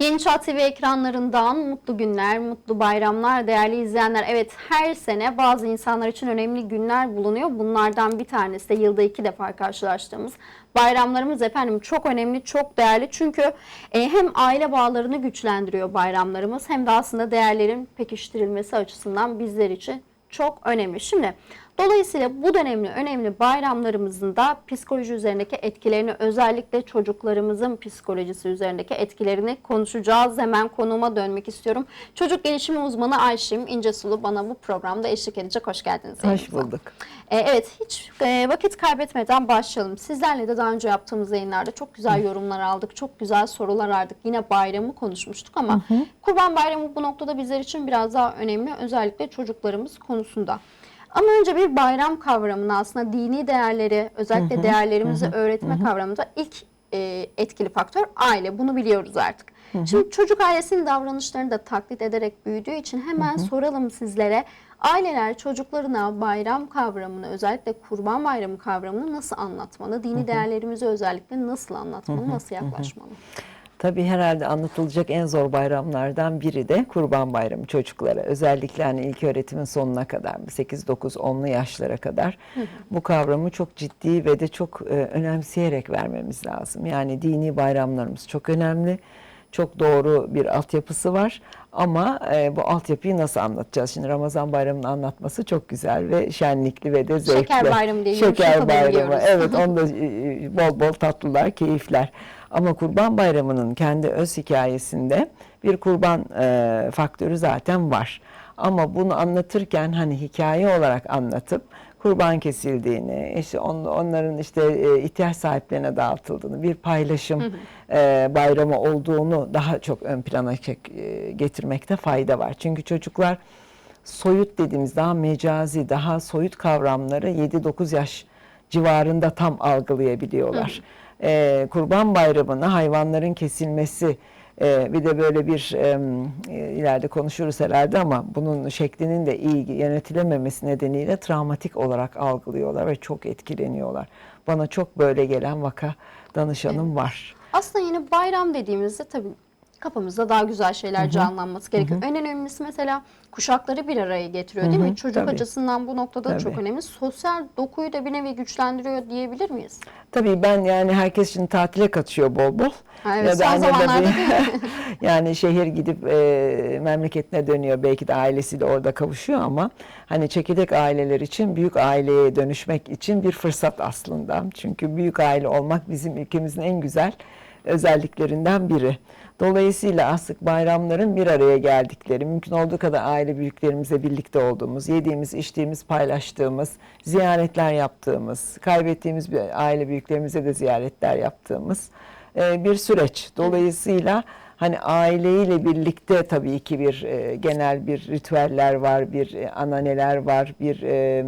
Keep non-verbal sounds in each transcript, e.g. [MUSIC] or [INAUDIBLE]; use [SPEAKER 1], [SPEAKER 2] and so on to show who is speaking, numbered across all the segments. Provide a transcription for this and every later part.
[SPEAKER 1] Yeni Çağ TV ekranlarından mutlu günler, mutlu bayramlar değerli izleyenler. Evet her sene bazı insanlar için önemli günler bulunuyor. Bunlardan bir tanesi de yılda iki defa karşılaştığımız bayramlarımız efendim çok önemli, çok değerli. Çünkü e, hem aile bağlarını güçlendiriyor bayramlarımız hem de aslında değerlerin pekiştirilmesi açısından bizler için çok önemli. Şimdi dolayısıyla bu dönemli önemli bayramlarımızın da psikoloji üzerindeki etkilerini özellikle çocuklarımızın psikolojisi üzerindeki etkilerini konuşacağız. Hemen konuma dönmek istiyorum. Çocuk gelişimi uzmanı Ayşim İncesulu bana bu programda eşlik edecek. Hoş geldiniz.
[SPEAKER 2] Hoş bulduk.
[SPEAKER 1] Ee, evet hiç e, vakit kaybetmeden başlayalım. Sizlerle de daha önce yaptığımız yayınlarda çok güzel yorumlar aldık. Çok güzel sorular aldık. Yine bayramı konuşmuştuk ama Kurban Bayramı bu noktada bizler için biraz daha önemli. Özellikle çocuklarımız konusunda. Ama önce bir bayram kavramını aslında dini değerleri özellikle değerlerimizi öğretme kavramında ilk e, etkili faktör aile. Bunu biliyoruz artık. Şimdi çocuk ailesinin davranışlarını da taklit ederek büyüdüğü için hemen soralım sizlere. Aileler çocuklarına bayram kavramını özellikle kurban bayramı kavramını nasıl anlatmalı? Dini değerlerimizi özellikle nasıl anlatmalı? Nasıl yaklaşmalı?
[SPEAKER 2] Tabii herhalde anlatılacak en zor bayramlardan biri de Kurban Bayramı çocuklara. Özellikle hani ilk öğretimin sonuna kadar 8-9-10'lu yaşlara kadar bu kavramı çok ciddi ve de çok e, önemseyerek vermemiz lazım. Yani dini bayramlarımız çok önemli. Çok doğru bir altyapısı var ama e, bu altyapıyı nasıl anlatacağız? Şimdi Ramazan bayramını anlatması çok güzel ve şenlikli ve de zevkli.
[SPEAKER 1] Şeker bayramı diye
[SPEAKER 2] Şeker bayramı. Evet onda e, bol bol tatlılar, keyifler. Ama Kurban Bayramı'nın kendi öz hikayesinde bir kurban e, faktörü zaten var. Ama bunu anlatırken hani hikaye olarak anlatıp kurban kesildiğini, işte on- onların işte e, ihtiyaç sahiplerine dağıtıldığını, bir paylaşım e, bayramı olduğunu daha çok ön plana çek- e, getirmekte fayda var. Çünkü çocuklar soyut dediğimiz daha mecazi, daha soyut kavramları 7-9 yaş civarında tam algılayabiliyorlar. Ee, Kurban Bayramı'na hayvanların kesilmesi e, bir de böyle bir e, ileride konuşuruz herhalde ama bunun şeklinin de iyi yönetilememesi nedeniyle travmatik olarak algılıyorlar ve çok etkileniyorlar. Bana çok böyle gelen vaka danışanım var.
[SPEAKER 1] Aslında yeni bayram dediğimizde tabii kafamızda daha güzel şeyler canlanması gerekiyor. En önemlisi mesela kuşakları bir araya getiriyor değil mi? Çocuk
[SPEAKER 2] tabii.
[SPEAKER 1] açısından bu noktada
[SPEAKER 2] Tabii.
[SPEAKER 1] çok önemli. Sosyal dokuyu da bir nevi güçlendiriyor diyebilir miyiz?
[SPEAKER 2] Tabii ben yani herkes şimdi tatile kaçıyor bol bol.
[SPEAKER 1] Ha, evet,
[SPEAKER 2] anne
[SPEAKER 1] zamanlarda
[SPEAKER 2] babaya-
[SPEAKER 1] değil mi? [LAUGHS]
[SPEAKER 2] yani şehir gidip e, memleketine dönüyor belki de ailesiyle orada kavuşuyor ama hani çekirdek aileler için büyük aileye dönüşmek için bir fırsat aslında. Çünkü büyük aile olmak bizim ülkemizin en güzel özelliklerinden biri. Dolayısıyla aslında bayramların bir araya geldikleri, mümkün olduğu kadar aile büyüklerimizle birlikte olduğumuz, yediğimiz, içtiğimiz, paylaştığımız, ziyaretler yaptığımız, kaybettiğimiz bir aile büyüklerimize de ziyaretler yaptığımız e, bir süreç. Dolayısıyla hani aileyle birlikte tabii ki bir e, genel bir ritüeller var, bir e, ananeler var, bir e,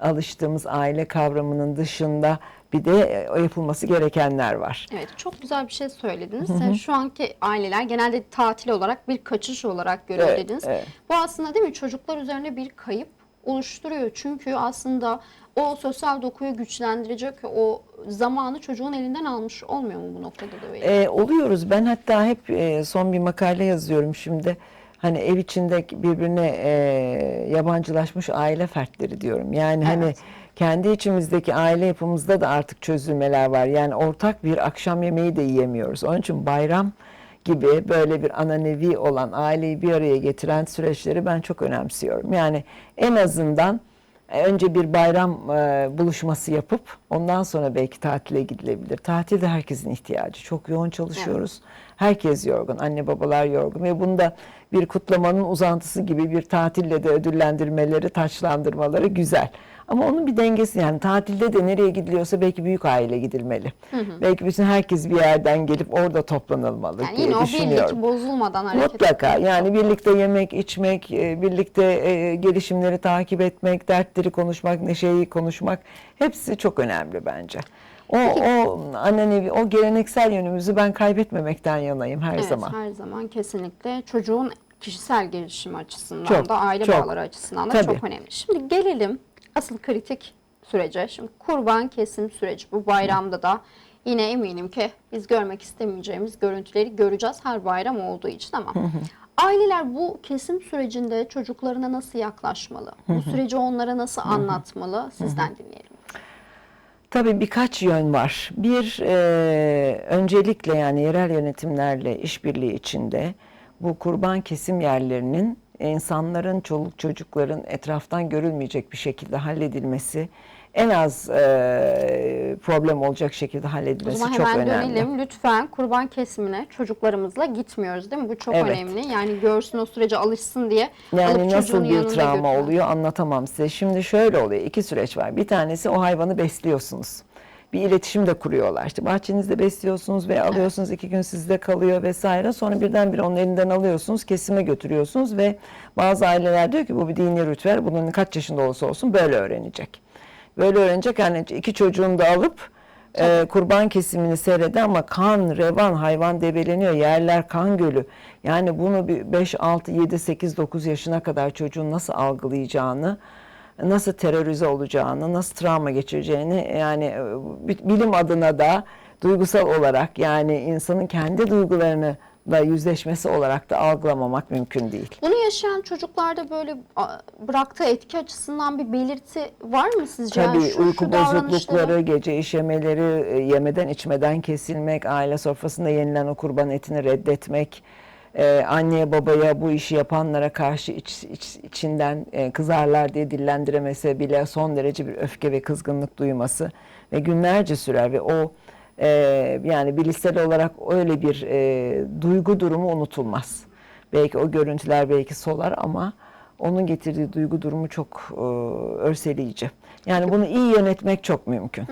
[SPEAKER 2] alıştığımız aile kavramının dışında bir de e, yapılması gerekenler var.
[SPEAKER 1] Evet çok güzel bir şey söylediniz. Ee, Şu anki aileler genelde tatil olarak bir kaçış olarak görüyor
[SPEAKER 2] Evet,
[SPEAKER 1] dediniz.
[SPEAKER 2] evet.
[SPEAKER 1] Bu aslında değil mi çocuklar üzerine bir kayıp oluşturuyor. Çünkü aslında o sosyal dokuyu güçlendirecek o zamanı çocuğun elinden almış olmuyor mu bu noktada da?
[SPEAKER 2] E, oluyoruz. Ben hatta hep e, son bir makale yazıyorum şimdi. Hani ev içinde birbirine e, yabancılaşmış aile fertleri diyorum. Yani hani
[SPEAKER 1] Evet.
[SPEAKER 2] Kendi içimizdeki aile yapımızda da artık çözülmeler var. Yani ortak bir akşam yemeği de yiyemiyoruz. Onun için bayram gibi böyle bir ananevi olan aileyi bir araya getiren süreçleri ben çok önemsiyorum. Yani en azından e, önce bir bayram e, buluşması yapıp ondan sonra belki tatile gidilebilir. Tatil de herkesin ihtiyacı. Çok yoğun çalışıyoruz. Herkes yorgun, anne babalar yorgun ve bunda bir kutlamanın uzantısı gibi bir tatille de ödüllendirmeleri, taçlandırmaları güzel. Ama onun bir dengesi yani tatilde de nereye gidiliyorsa belki büyük aile gidilmeli. Belki bütün herkes bir yerden gelip orada toplanılmalı
[SPEAKER 1] Yani
[SPEAKER 2] diye
[SPEAKER 1] yine o
[SPEAKER 2] düşünüyorum.
[SPEAKER 1] birlik bozulmadan hareket
[SPEAKER 2] Mutlaka
[SPEAKER 1] etmek
[SPEAKER 2] yani birlikte yemek, içmek, e, birlikte e, gelişimleri takip etmek, dertleri konuşmak, neşeyi konuşmak hepsi çok önemli bence. O, o ananevi, o geleneksel yönümüzü ben kaybetmemekten yanayım her
[SPEAKER 1] Evet,
[SPEAKER 2] zaman.
[SPEAKER 1] her zaman kesinlikle çocuğun kişisel gelişimi açısından
[SPEAKER 2] Çok,
[SPEAKER 1] da aile
[SPEAKER 2] çok.
[SPEAKER 1] bağları açısından da
[SPEAKER 2] Tabii.
[SPEAKER 1] çok önemli. Şimdi gelelim asıl kritik sürece. Şimdi kurban kesim süreci bu bayramda da Yine eminim ki biz görmek istemeyeceğimiz görüntüleri göreceğiz her bayram olduğu için ama aileler bu kesim sürecinde çocuklarına nasıl yaklaşmalı? Bu süreci onlara nasıl anlatmalı? Sizden dinleyelim.
[SPEAKER 2] Tabii birkaç yön var. Bir, e, öncelikle yani yerel yönetimlerle işbirliği içinde bu kurban kesim yerlerinin insanların, çoluk çocukların etraftan görülmeyecek bir şekilde halledilmesi, en az e, problem olacak şekilde
[SPEAKER 1] O
[SPEAKER 2] halledilmesi
[SPEAKER 1] zaman
[SPEAKER 2] çok
[SPEAKER 1] hemen
[SPEAKER 2] önemli.
[SPEAKER 1] dönelim. Lütfen kurban kesimine çocuklarımızla gitmiyoruz değil mi? Bu çok
[SPEAKER 2] Evet.
[SPEAKER 1] önemli. Yani görsün o sürece alışsın diye
[SPEAKER 2] Yani
[SPEAKER 1] alıp
[SPEAKER 2] nasıl bir travma
[SPEAKER 1] götüren.
[SPEAKER 2] oluyor anlatamam size. Şimdi şöyle oluyor. iki süreç var. Bir tanesi o hayvanı besliyorsunuz. Bir iletişim de kuruyorlar. İşte bahçenizde besliyorsunuz ve alıyorsunuz iki gün sizde kalıyor vesaire. Sonra birdenbire onun elinden alıyorsunuz, kesime götürüyorsunuz ve bazı aileler diyor ki bu bir dini ritüel. Bunun kaç yaşında olursa olsun böyle öğrenecek. Böyle öğrenecek yani iki çocuğunu da alıp e, kurban kesimini seyreder ama kan, revan, hayvan debeleniyor. Yerler kan gölü. Yani bunu bir 5, 6, 7, 8, 9 yaşına kadar çocuğun nasıl algılayacağını, nasıl terörize olacağını, nasıl travma geçireceğini yani e, bi- bilim adına da duygusal olarak yani insanın kendi duygularını da yüzleşmesi olarak da algılamamak mümkün değil.
[SPEAKER 1] Bunu yaşayan çocuklarda böyle bıraktığı etki açısından bir belirti var mı sizce? Yani
[SPEAKER 2] Tabii
[SPEAKER 1] şu-
[SPEAKER 2] uyku
[SPEAKER 1] şu
[SPEAKER 2] bozuklukları, gece işemeleri, e, yemeden içmeden kesilmek, aile sofrasında yenilen o kurban etini reddetmek, e, anneye babaya bu işi yapanlara karşı iç, iç- içinden e, kızarlar diye dillendiremese bile son derece bir öfke ve kızgınlık duyması ve günlerce sürer ve o e, yani bilişsel olarak öyle bir e, duygu durumu unutulmaz. Belki o görüntüler belki solar ama onun getirdiği duygu durumu çok e, örseleyici. Yani bunu iyi yönetmek çok mümkün.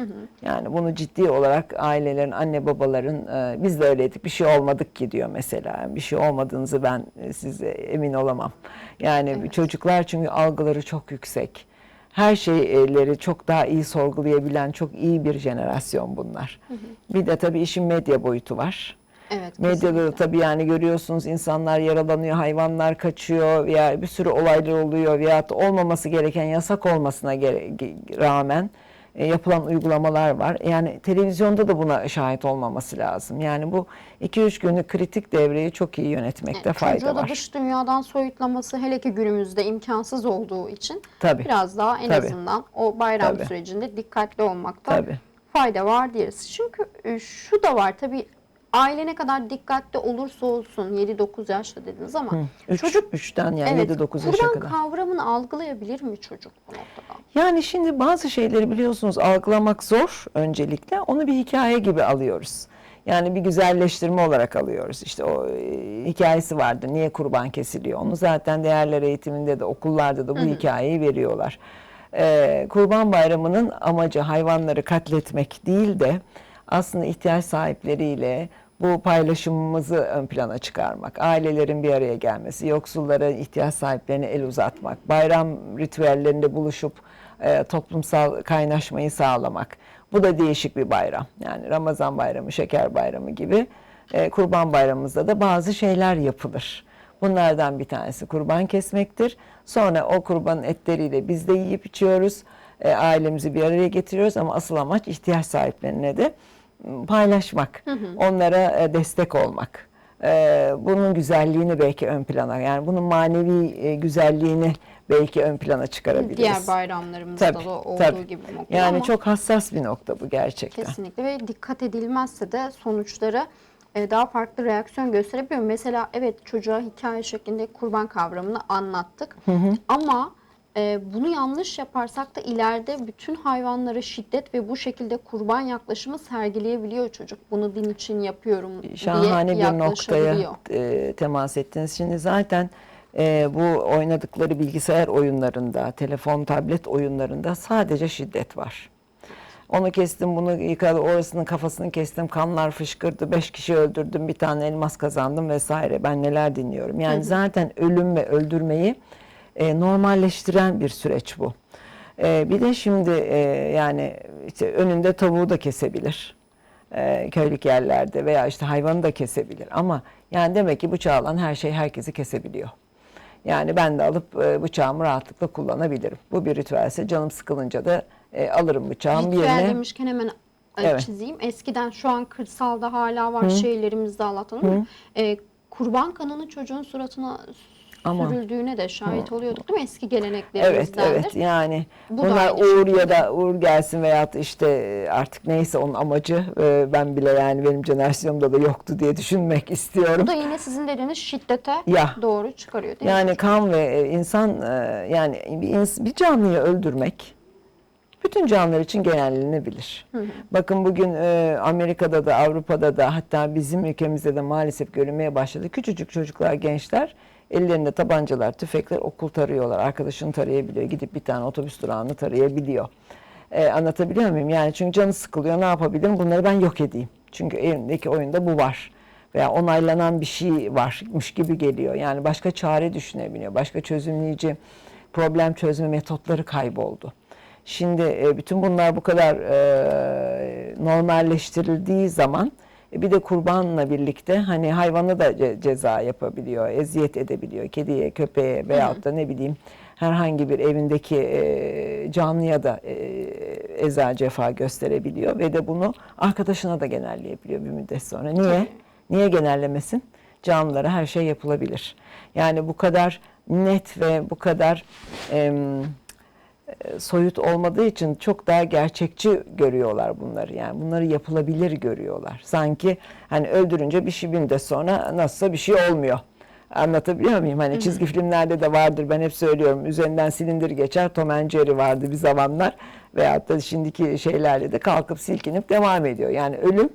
[SPEAKER 2] Yani bunu ciddi olarak ailelerin, anne babaların e, biz de öyleydik bir şey olmadık ki diyor mesela. Bir şey olmadığınızı ben e, size emin olamam. Yani çocuklar çünkü algıları çok yüksek. Her şeyleri çok daha iyi sorgulayabilen çok iyi bir jenerasyon bunlar. Bir de tabii işin medya boyutu var.
[SPEAKER 1] Evet.
[SPEAKER 2] Medyada da tabii yani görüyorsunuz insanlar yaralanıyor, hayvanlar kaçıyor veya bir sürü olaylar oluyor veya olmaması gereken yasak olmasına rağmen e, yapılan uygulamalar var. Yani televizyonda da buna şahit olmaması lazım. Yani bu 2-3 günlük kritik devreyi çok iyi yönetmekte
[SPEAKER 1] Yani
[SPEAKER 2] fayda
[SPEAKER 1] çocuğu da
[SPEAKER 2] var.
[SPEAKER 1] dış dünyadan soyutlaması hele ki günümüzde imkansız olduğu için
[SPEAKER 2] Tabii.
[SPEAKER 1] biraz daha en
[SPEAKER 2] Tabii.
[SPEAKER 1] azından o bayram
[SPEAKER 2] Tabii.
[SPEAKER 1] sürecinde dikkatli olmakta
[SPEAKER 2] Tabii.
[SPEAKER 1] fayda var deriz. Çünkü e, şu da var tabii aile ne kadar dikkatli olursa olsun 7-9 yaşta dediniz ama
[SPEAKER 2] Üç,
[SPEAKER 1] çocuk
[SPEAKER 2] üçten yani
[SPEAKER 1] evet
[SPEAKER 2] 7-9 yaşa kadar.
[SPEAKER 1] kavramını algılayabilir mi çocuk bu noktada?
[SPEAKER 2] Yani şimdi bazı şeyleri biliyorsunuz algılamak zor öncelikle. Onu bir hikaye gibi alıyoruz. Yani bir güzelleştirme olarak alıyoruz. İşte o e, hikayesi vardır. Niye kurban kesiliyor? Onu zaten değerler eğitiminde de okullarda da bu hikayeyi veriyorlar. Ee, kurban bayramının amacı hayvanları katletmek değil de aslında ihtiyaç sahipleriyle bu paylaşımımızı ön plana çıkarmak, ailelerin bir araya gelmesi, yoksullara, ihtiyaç sahiplerine el uzatmak, bayram ritüellerinde buluşup e, toplumsal kaynaşmayı sağlamak. Bu da değişik bir bayram. Yani Ramazan bayramı, şeker bayramı gibi e, kurban bayramımızda da bazı şeyler yapılır. Bunlardan bir tanesi kurban kesmektir. Sonra o kurbanın etleriyle biz de yiyip içiyoruz. E, ailemizi bir araya getiriyoruz ama asıl amaç ihtiyaç sahiplerine de paylaşmak. Onlara e, destek olmak. E, bunun güzelliğini belki ön plana yani bunun manevi e, güzelliğini belki ön plana çıkarabiliriz.
[SPEAKER 1] Diğer bayramlarımızda
[SPEAKER 2] Tabii,
[SPEAKER 1] da olduğu
[SPEAKER 2] tabii.
[SPEAKER 1] gibi bir nokta
[SPEAKER 2] Yani
[SPEAKER 1] ama
[SPEAKER 2] çok hassas bir nokta bu gerçekten.
[SPEAKER 1] Kesinlikle ve dikkat edilmezse de sonuçları e, daha farklı reaksiyon gösterebiliyor. Mesela evet çocuğa hikaye şeklinde kurban kavramını anlattık. Ama e, bunu yanlış yaparsak da ileride bütün hayvanlara şiddet ve bu şekilde kurban yaklaşımı sergileyebiliyor çocuk. Bunu din için yapıyorum
[SPEAKER 2] Şahane
[SPEAKER 1] diye
[SPEAKER 2] bir noktaya e, temas ettiniz. Şimdi zaten e, bu oynadıkları bilgisayar oyunlarında, telefon, tablet oyunlarında sadece şiddet var. Onu kestim, bunu yıkadı, orasının kafasını kestim, kanlar fışkırdı, beş kişi öldürdüm, bir tane elmas kazandım vesaire. Ben neler dinliyorum. Yani zaten ölüm ve öldürmeyi e, normalleştiren bir süreç bu. E, bir de şimdi e, yani işte önünde tavuğu da kesebilir e, köylük yerlerde veya işte hayvanı da kesebilir. Ama yani demek ki bıçağı alan her şey herkesi kesebiliyor. Yani ben de alıp e, bıçağımı rahatlıkla kullanabilirim. Bu bir ritüelse canım sıkılınca da e, alırım bıçağım
[SPEAKER 1] Ritüel
[SPEAKER 2] yerine.
[SPEAKER 1] demişken hemen e,
[SPEAKER 2] Evet.
[SPEAKER 1] çizeyim. Eskiden şu an kırsalda hala var şehirlerimizde Allah'tan ama e, kurban kanını çocuğun suratına
[SPEAKER 2] Aman.
[SPEAKER 1] sürüldüğüne de şahit oluyorduk değil mi? Eski
[SPEAKER 2] Evet,
[SPEAKER 1] geleneklerimizdendir.
[SPEAKER 2] evet yani
[SPEAKER 1] Bu
[SPEAKER 2] bunlar uğur ya da uğur gelsin veyahut işte artık neyse onun amacı e, ben bile yani benim jenerasyonumda da yoktu diye düşünmek istiyorum.
[SPEAKER 1] Bu da yine sizin dediğiniz şiddete
[SPEAKER 2] Ya.
[SPEAKER 1] doğru çıkarıyor değil mi?
[SPEAKER 2] Yani kan ve e, insan e, yani bir, bir canlıyı öldürmek bütün canlılar için genellenebilir. Bakın bugün e, Amerika'da da Avrupa'da da hatta bizim ülkemizde de maalesef görülmeye başladı. Küçücük çocuklar, gençler ellerinde tabancalar, tüfekler okul tarıyorlar. Arkadaşını tarayabiliyor. Gidip bir tane otobüs durağını tarayabiliyor. E, anlatabiliyor muyum? Yani çünkü canı sıkılıyor. Ne yapabilirim? Bunları ben yok edeyim. Çünkü elimdeki oyunda bu var veya onaylanan bir şey varmış gibi geliyor. Yani başka çare düşünebiliyor. Başka çözümleyici problem çözme metotları kayboldu. Şimdi e, bütün bunlar bu kadar e, normalleştirildiği zaman bir de kurbanla birlikte hani hayvanı da ce- ceza yapabiliyor, eziyet edebiliyor. Kediye, köpeğe veyahut da ne bileyim herhangi bir evindeki e, canlıya da e, eza cefa gösterebiliyor ve de bunu arkadaşına da genelleyebiliyor bir müddet sonra. Niye? Niye genellemesin? Canlılara her şey yapılabilir. Yani bu kadar net ve bu kadar e, soyut olmadığı için çok daha gerçekçi görüyorlar bunları. Yani bunları yapılabilir görüyorlar. Sanki hani öldürünce bir şey bir müddet sonra nasılsa bir şey olmuyor. Anlatabiliyor muyum? Hani çizgi filmlerde de vardır ben hep söylüyorum. Üzerinden silindir geçer. Tom and Jerry vardı bir zamanlar. Veyahut da şimdiki şeylerle de kalkıp silkinip devam ediyor. Yani ölüm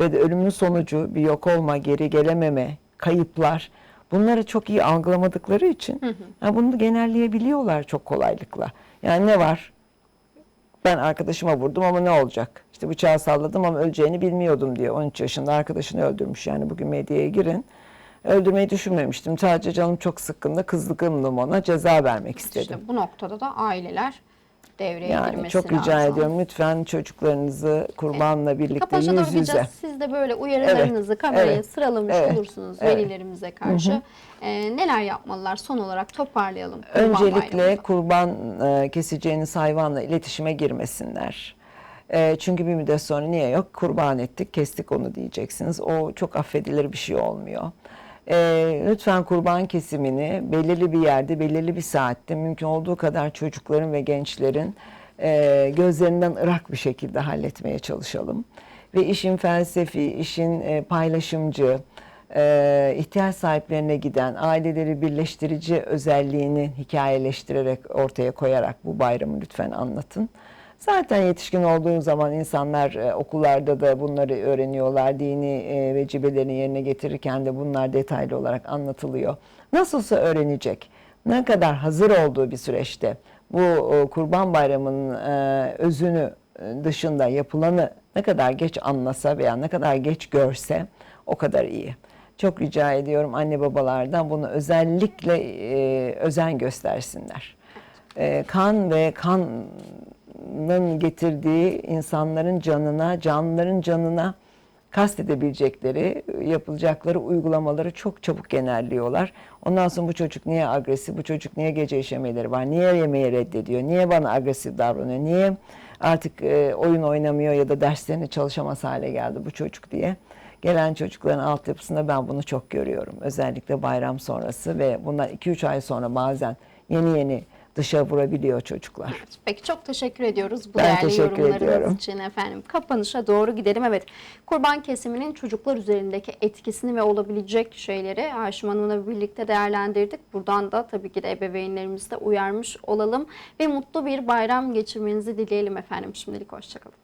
[SPEAKER 2] ve de ölümün sonucu bir yok olma, geri gelememe, kayıplar bunları çok iyi algılamadıkları için ha, bunu genelleyebiliyorlar çok kolaylıkla. Yani ne var? Ben arkadaşıma vurdum ama ne olacak? İşte bıçağı salladım ama öleceğini bilmiyordum diyor. 13 yaşında arkadaşını öldürmüş yani bugün medyaya girin. Öldürmeyi düşünmemiştim. Sadece canım çok sıkkındı. Kızgındım ona. Ceza vermek istedim.
[SPEAKER 1] İşte bu noktada da aileler devreye
[SPEAKER 2] yani
[SPEAKER 1] girmesi
[SPEAKER 2] çok rica
[SPEAKER 1] lazım.
[SPEAKER 2] ediyorum lütfen çocuklarınızı kurbanla birlikte
[SPEAKER 1] Kapanışa doğru
[SPEAKER 2] yüz yüze.
[SPEAKER 1] Siz de böyle uyarılarınızı
[SPEAKER 2] Evet,
[SPEAKER 1] kameraya
[SPEAKER 2] evet,
[SPEAKER 1] sıralamış
[SPEAKER 2] evet,
[SPEAKER 1] olursunuz
[SPEAKER 2] evet.
[SPEAKER 1] velilerimize karşı. Ee, neler yapmalılar? Son olarak toparlayalım. Kurban
[SPEAKER 2] Öncelikle
[SPEAKER 1] Bayramı'nda.
[SPEAKER 2] kurban e, keseceğiniz hayvanla iletişime girmesinler. E, çünkü bir müddet sonra niye yok? Kurban ettik, kestik onu diyeceksiniz. O çok affedilir bir şey olmuyor. E, lütfen kurban kesimini belirli bir yerde, belirli bir saatte mümkün olduğu kadar çocukların ve gençlerin e, gözlerinden ırak bir şekilde halletmeye çalışalım. Ve işin felsefi, işin e, paylaşımcı, e, ihtiyaç sahiplerine giden aileleri birleştirici özelliğini hikayeleştirerek ortaya koyarak bu bayramı lütfen anlatın. Zaten yetişkin olduğun zaman insanlar e, okullarda da bunları öğreniyorlar. Dini e, vecibelerini yerine getirirken de bunlar detaylı olarak anlatılıyor. Nasılsa öğrenecek. Ne kadar hazır olduğu bir süreçte bu e, Kurban Bayramı'nın e, özünü e, dışında yapılanı ne kadar geç anlasa veya ne kadar geç görse o kadar iyi. Çok rica ediyorum anne babalardan bunu özellikle e, özen göstersinler. E, kan ve kanın getirdiği insanların canına, canlıların canına kastedebilecekleri, yapılacakları uygulamaları çok çabuk genelliyorlar. Ondan sonra bu çocuk niye agresif, bu çocuk niye gece işemeleri var, niye yemeği reddediyor, niye bana agresif davranıyor, niye artık e, oyun oynamıyor ya da derslerini çalışamaz hale geldi bu çocuk diye. Gelen çocukların altyapısında ben bunu çok görüyorum. Özellikle bayram sonrası ve bundan 2-3 ay sonra bazen yeni yeni dışa vurabiliyor çocuklar.
[SPEAKER 1] Peki çok teşekkür ediyoruz bu
[SPEAKER 2] Ben
[SPEAKER 1] değerli
[SPEAKER 2] teşekkür
[SPEAKER 1] yorumlarınız
[SPEAKER 2] ediyorum.
[SPEAKER 1] için efendim. Kapanışa doğru gidelim. Evet kurban kesiminin çocuklar üzerindeki etkisini ve olabilecek şeyleri Haşim Hanım'la birlikte değerlendirdik. Buradan da tabii ki de ebeveynlerimizi de uyarmış olalım ve mutlu bir bayram geçirmenizi dileyelim efendim. Şimdilik hoşçakalın.